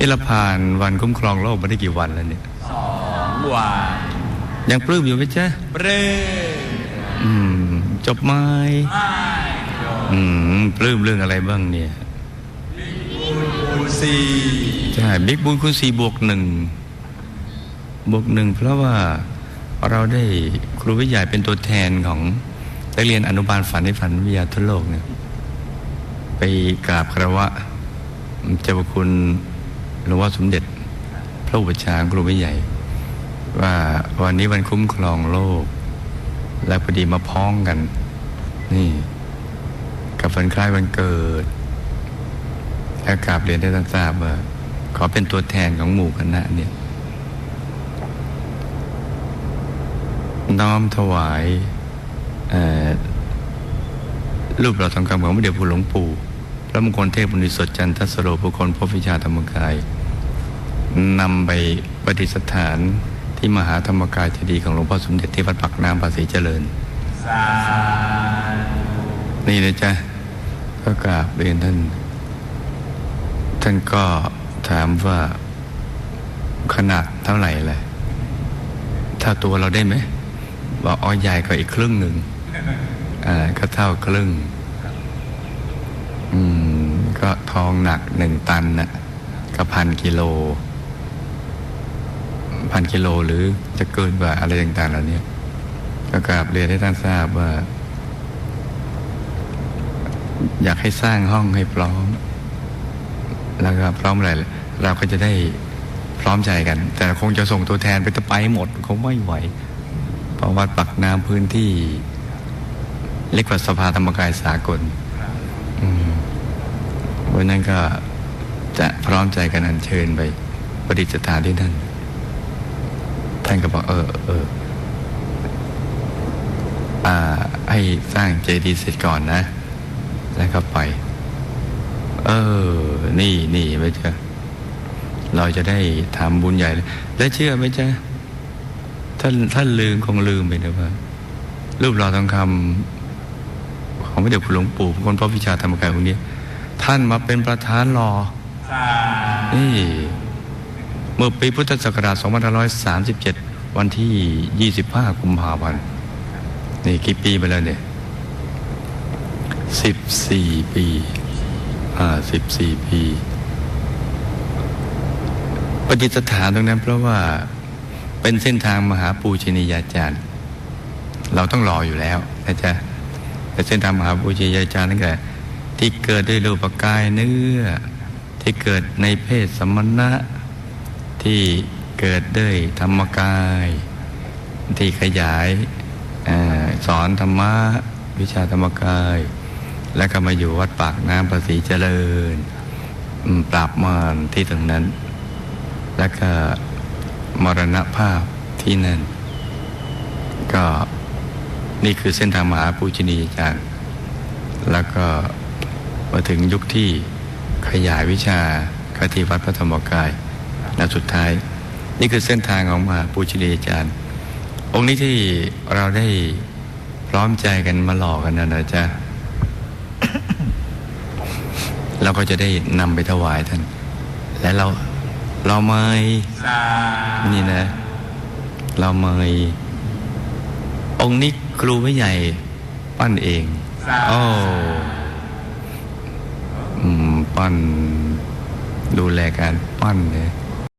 นี่เราผ่านวันคุ้มครองโลกมาได้กี่วันแล้วเนี่ยสองวันยังปลื้มอยู่ไหมจ๊ะเปรี้อืม จบไหมอืมปลื้มเรื่องอะไรบ้างเนี่ยคูณสี่ใช่บิ๊กบุญคุณสี่บวกหนึ่งบวกหนึ่งเพราะว่าเราได้ครูวิทยาเป็นตัวแทนของนักเรียนอนุบาลฝันในฝันวิทยาทั่วโลกเนี่ยไปกราบคารวะเจ้าพระคุณ หลวงพ่อสมเด็จ พระอุปชาครูวิทยาว่าวันนี้วันคุ้มครองโลก และพอดีมาพ้องกัน นี่ กับวันคล้ายวันเกิดแล้วกราบเรียนได้ท่านทราบว่าขอเป็นตัวแทนของหมู่คณะเนี่ยน้อมถวายรูปหล่อทองคำของพระเดชพระหลวงปู่ พระมงคลเทพบุญสดจันทสโรบุคคลพบวิชาธรรมกาย นำไปประดิษฐานที่มหาธรรมกายเจดีย์ของหลวงพ่อสมเด็จที่วัดปักน้ำภาษีเจริญ นี่นะจ๊ะก็กราบเรียนท่าน ท่านก็ถามว่าขนาดเท่าไหร่แหละเท่าตัวเราได้ไหมบอกอ๋อใหญ่กว่าอีกครึ่งหนึ่งอ่าก็เท่าครึ่ง อืม ก็ทองหนักหนึ่งตันน่ะก็พันกิโล พันกิโลหรือจะเกินกว่าอะไรต่างๆเหล่านี้ก็กราบเรียนให้ท่านทราบว่า อยากให้สร้างห้องให้พร้อม แล้วก็พร้อมอะไรเราก็จะได้พร้อมใจกัน แต่คงจะส่งตัวแทนไปจะไปหมดคงไม่ไหว เพราะวัดปักน้ำพื้นที่เล็กกว่าสภาธรรมกายสากลวันนั้นก็จะพร้อมใจกันอัญเชิญไปประดิษฐานที่นั่น ท่านก็บอกเออเอออ่าให้สร้างเจดีย์เสร็จก่อนนะ แล้วก็ไป เออ นี่นี่ไหมจ๊ะเราจะได้ทำบุญใหญ่เลยและเชื่อไหมจ๊ะท่านท่านลืมคงลืมไปนะว่ารูปหล่อทองคำของพระเดชคุณหลวงปู่พระคนพระวิชาธรรมกายองค์นี้ ท่านมาเป็นประธานรอสามนี่เมื่อปีพุทธศักราช2537 วันที่ 25 กุมภาพันธ์นี่กี่ปีไปแล้วเนี่ย14 ปีอ่า14 ปีปฏิสถานตรงนั้นเพราะว่าเป็นเส้นทางมหาปูชนียาจารย์ เราต้องรออยู่แล้วนะจ๊ะแต่เส้นทางมหาปูชนียาจารย์นั่นแหละที่เกิดด้วยรูปกายเนื้อ ที่เกิดในเพศสมณะ ที่เกิดด้วยธรรมกาย ที่ขยายอสอนธรรมะวิชาธรรมกาย แล้วก็มาอยู่วัดปากน้ำภาษีเจริญ ปราบมารที่ตรงนั้น แล้วก็มรณภาพที่นั่น ก็นี่คือเส้นทางมหาปูชนียาจารย์แล้วก็มาถึงยุคที่ขยายวิชาคติวัดพระธรรมกาย และสุดท้าย นี่คือเส้นทางของมหาปูชนียาจารย์ องค์นี้ที่เราได้พร้อมใจกันมาหลอกกันนะนะจ๊ะเราก็จะได้นำไปถวายท่าน และเราเราไม่สามนี่นะ เราไม่องค์นี้ครูไม่ใหญ่ปั้นเองโอ้อืมปั้นดูแลการปั้นเลย